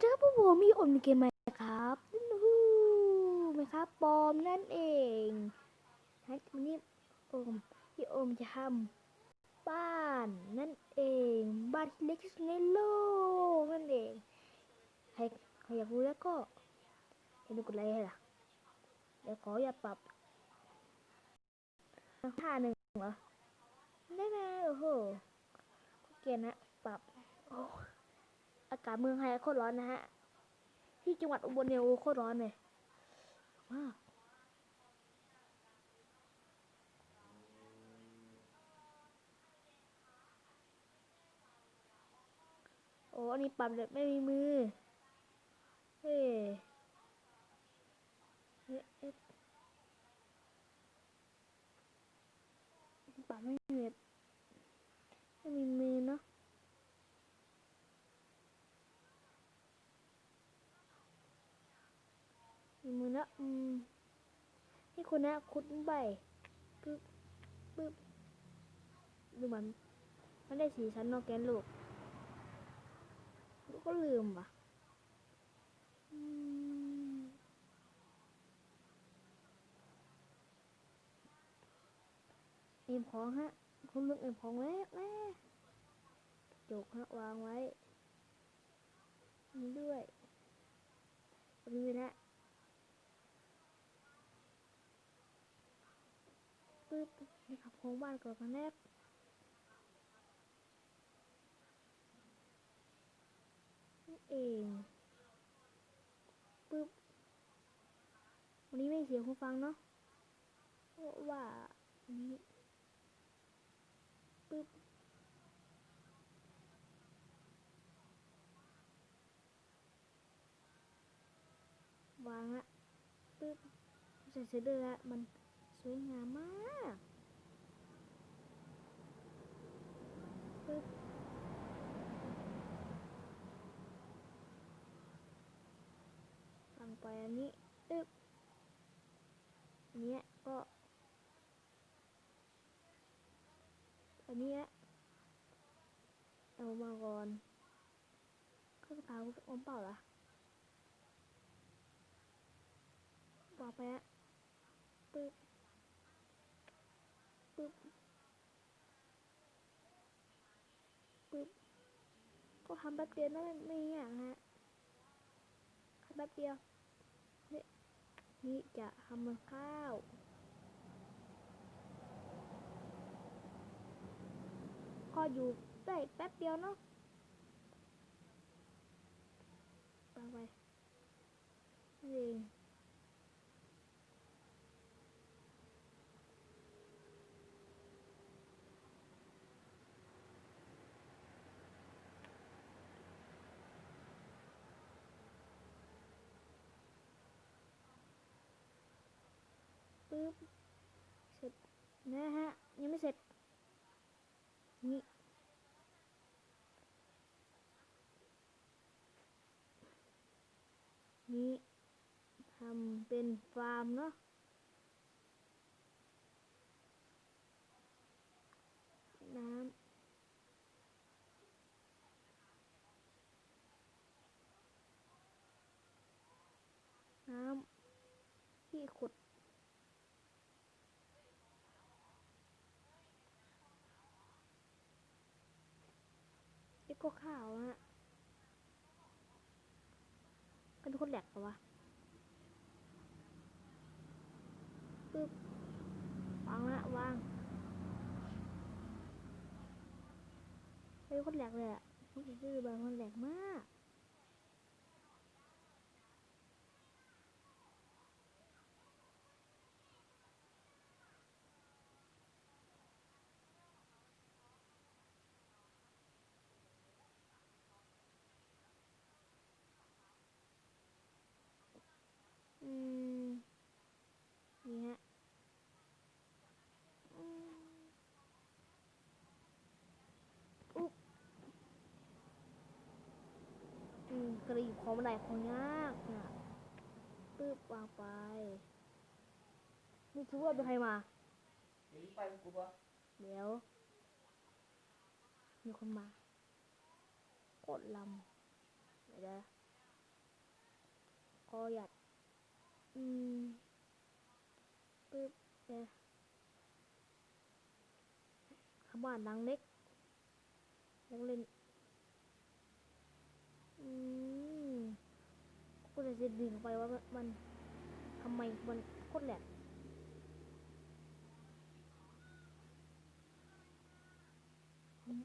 เจอพวกผมมีอมเกมไหมครับฮู้ไหมครับปอมนั่นเองฮะวันนี้โอมพี่โอมจะทำบ้านนั่นเอง บ้านที่เล็กที่สุดในโลกนั่นเองใครใครอยากรู้แล้วก็อย่าลืมกดไลค์ให้ล่ะเดี๋ยวขออย่าปรับท่าหนึ่งเหรอได้ไหมโอ้โหเกลียดนะปรับโอ้ อากาศเมืองไทยโคตรร้อนนะฮะ ที่จังหวัดอุบลเนี่ยโอ้โคตรร้อนเลยมากโอ้อันนี้ปรับแบบไม่มีมือ เฮ้เอ๊ะเอ๊ะปรับไม่มีไม่มีมือเนาะ มีมือนะอืมให้คนนะคุดใบปึ๊บปึ๊บดูมันมันได้สีสันนอกแกนลูกลูกก็ลืมว่ะเอ็มของฮะคุณลุงเอ็มของแล้วแม่จกฮะวางไว้นี่ด้วยนี้นะ ปึ๊บนี่ครับโครงบ้านก่อนกันแนบนี่เองปึ๊บวันนี้ไม่เสียงคุณฟังเนาะเพราะว่าอันนี้ปึ๊บวางละปึ๊บใส่เสร็จเลยละมัน สวยงามมากปึ๊บฟังไปอันนี้อึ๊บเนี้ยก็ อันนี้เอามาก่อนข้าวกะเพราอมเปล่าล่ะบอกไปอะปึ๊บ ปึ๊บปึ๊บก็ทำแป๊บเดียวนะไม่ไม่อย่างฮะทำแป๊บเดียวนี่นี่จะทำกับข้าวก็อยู่ได้แป๊บเดียวเนาะไปไปนี่ ปึ๊บเสร็จนะฮะ ยังไม่เสร็จ นี่นี่ทำเป็นฟาร์มเนาะน้ำน้ำที่ขุด ก็ข้าวฮะเป็นคนแหลกปะวะปึ๊บวางละวางเป็นคนแหลกเลยอะคือบางคนแหลกมาก อืม นี่ฮะอืมอุ๊บอืม กระหยิบของมาได้ของยากนะปึ๊บวางไป นี่คือว่าเป็นใครมาเดี๋ยวนี้ไปกูปะเดี๋ยว มีคนมา กดลำเดี๋ยวนะคอหยัดอืมปึ๊บเนี่ยขบ้านหลังเล็กนักเล่น อืมกูจะดึงไปว่ามันมันทำไมมันโคตรแหลกอืม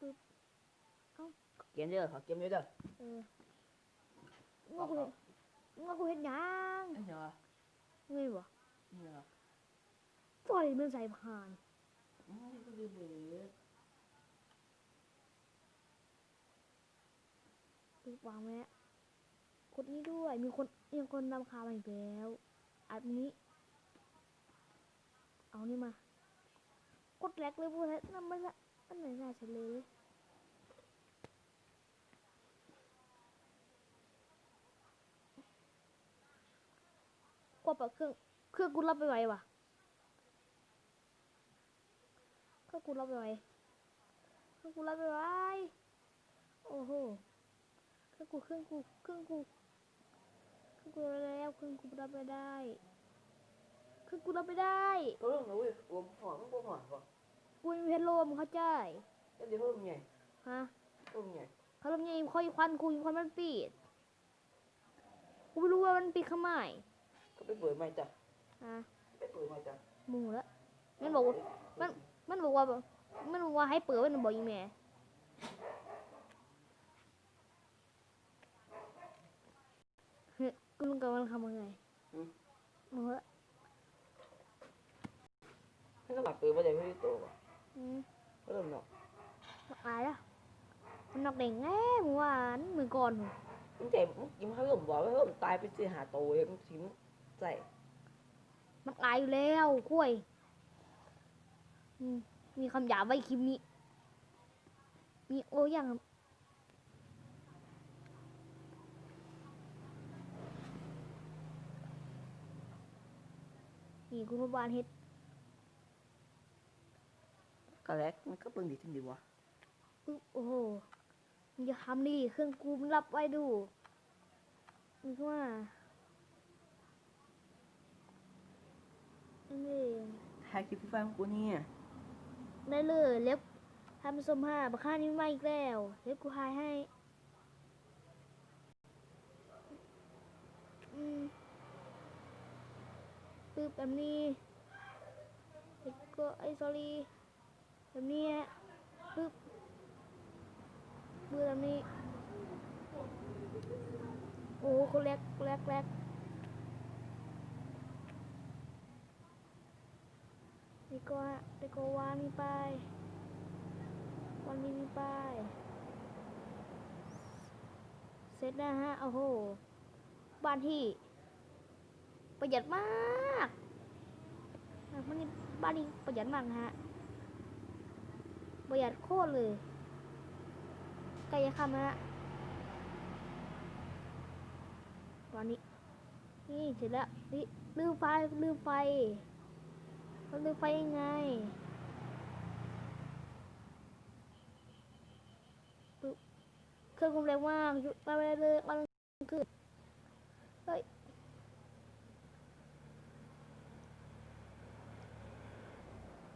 ปึ๊บเอ้าเกมเด้อขอเกมเด้อเออมึงว่ากูเห็น มึงว่ากูเห็นหยังไอ้เนาะเงยบ่นี่เนาะปล่อยมันใส่ผ่านอืมกูลืมเลยปึ๊บวางไว้แล้วกดนี้ด้วยมีคนมีคนนำคามาอีกแล้วอันนี้ เอานี่มา กดแรกเลยพวกนี้นั่นมันละมันไหนน่าฉันเลย กว่าปะเครื่องเครื่องกูรับไปไหววะเครื่องกูรับไปไหวเครื่องกูรับไปไหวโอ้โหเครื่องกูเครื่องกูเครื่องกูเครื่องกูรับแล้วเครื่องกูรับไม่ได้เครื่องกูรับไม่ได้ก็เรื่องนะเว้ยโอ้หอมกูหอมก่อนกูมีเพชรโลมเข้าใจเดี๋ยวเพิ่มไงฮะเพิ่มไงเขาลมยังคอยควันกูควันมันปิดกูไม่รู้ว่ามันปิดข้างใน ก็ไปเปิดใหม่จ้ะฮะไปเปิดใหม่จ้ะหมูละมันบอกว่า มัน มันบอกว่ามันบอกว่าให้เปิดมันบอกอีแม่เฮ้ยกูรู้กันว่ามันทำยังไงหมูละให้ก็หลับเปิดไม่ได้ไม่ได้โตว่ะอืมก็เริ่มเนาะนักอายอะมันนักเด่งแง่เมื่อวานมือก่อนพุ่นมึงแต่มึงกินข้าวต้มบ่ว่าเพิ่มตายไปสิหาโตเลยมึงทิ้ง ใส่มันอายอยู่แล้วกล้วยอืมมีคำหยาบไว้คลิปนี้ มีโอ้ยังนี่คุณพบาลเฮ็ดก็แล้วมันก็เบิ่งดีจริงดีวะปึ๊บโอ้โหมึงจะทำดิเครื่องกูมันรับไว้ดูมึงก็ว่า อันนี้แฮกคลิปไฟของกูเนี่ยได้เลยเล็บทำสมห้าบักค่านี้มาอีกแล้ว เล็บกูหายให้อืมปึ๊บแบบนี้แล้วก็ไอ้สอรี่แบบนี้ฮะปึ๊บปึ๊บแบบนี้ โอ้โหคนแรกแรกแรก โก็ฮะนี่ก็วานี่ไปวางนี่นี่ไปเสร็จนะฮะ โอ้โห บ้านที่ ประหยัดมากมันนี่บ้านนี้ประหยัดมากฮะ ประหยัดโคตรเลยใกล้จะค่ำแล้วฮะวันนี้ นี่เสร็จแล้วนี่ลืมไฟ ลืมไฟ เราลืมไฟยังไง เครื่องความเร็วมากหยุดไปเลยมันขึ้นเฮ้ย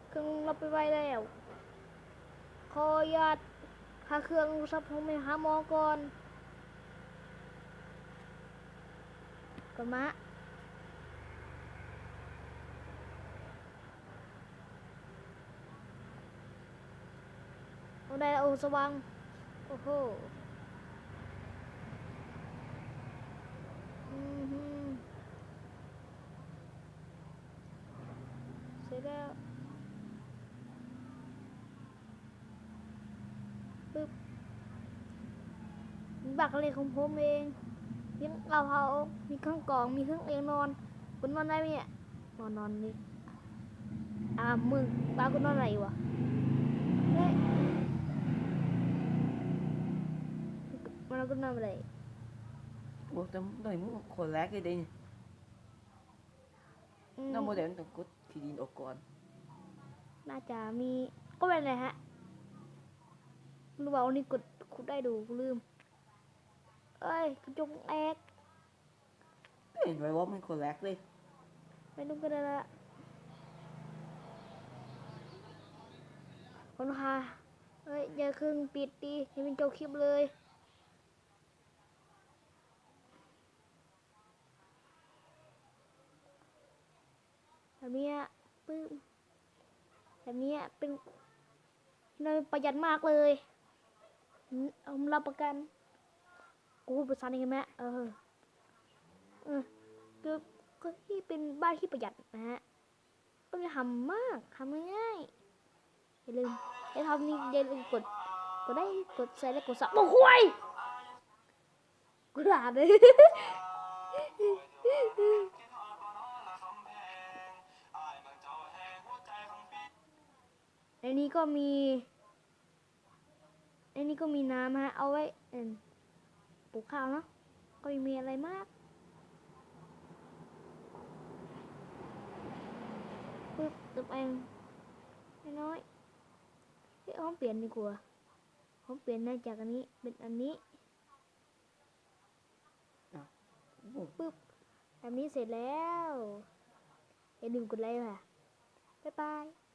เครื่องรับไปไวแล้วขออนุญาตหาเครื่องซับผมไปหาหมอก่อนก่อนมาเอา ได้โอ้สว่าง โอ้โหเสร็จแล้วปึ๊บมีบักอะไรของผมเองมีกะเพรามีเครื่องกรอง มีเครื่องเองนอนคุณนอนได้ไหมเนี่ย นอนนอนนี่อ่ามึงป้าคุณนอนไหนวะเฮ้ยมันก็นอะไรโอ้แต่ตอนนี้มึงคนแรกเล ยเด้อืมน้องโมเดลต้องกดที่ดินออกก่อนน่าจะมีก็เป็นไรฮะไม่รู้ว่าวันนี้กดคุดได้ดูกูลืม เอ้ยกระจกแอกเห็นไว้ว่ามันคนแรกเลยไม่รู้กันละคนค่ะเอ้ยอย่าครึ่งปิดดีให้เป็นโจบคลิปเลย แบบเนี้ยปึ้มแบบเนี้ยเป็นเนยประหยัดมากเลยอืมเอามารับประกัน กูพูดภาษาอังกฤษไหมเออเออคือก็ที่เป็นบ้านที่ประหยัดนะฮะก็จะทำมากทำง่ายอย่าลืมอย่าทำนี่อย่าลืมกดกดได้กดใส่และกดสับโอ้โหยกูด่าเลย ในนี้ก็มีในนี้ก็มีน้ำฮะ เอาไว้เอิ่มปลูกข้าวเนาะ ก็ไม่มีอะไรมากปึ๊บตึบเองน้อยๆเฮ้ยผมเปลี่ยนดีกว่าผมเปลี่ยนได้จากอันนี้เป็นอันนี้บุ้งปึ๊บแบบนี้เสร็จแล้วอย่าลืมกดไลค์ค่ะ บ๊ายบาย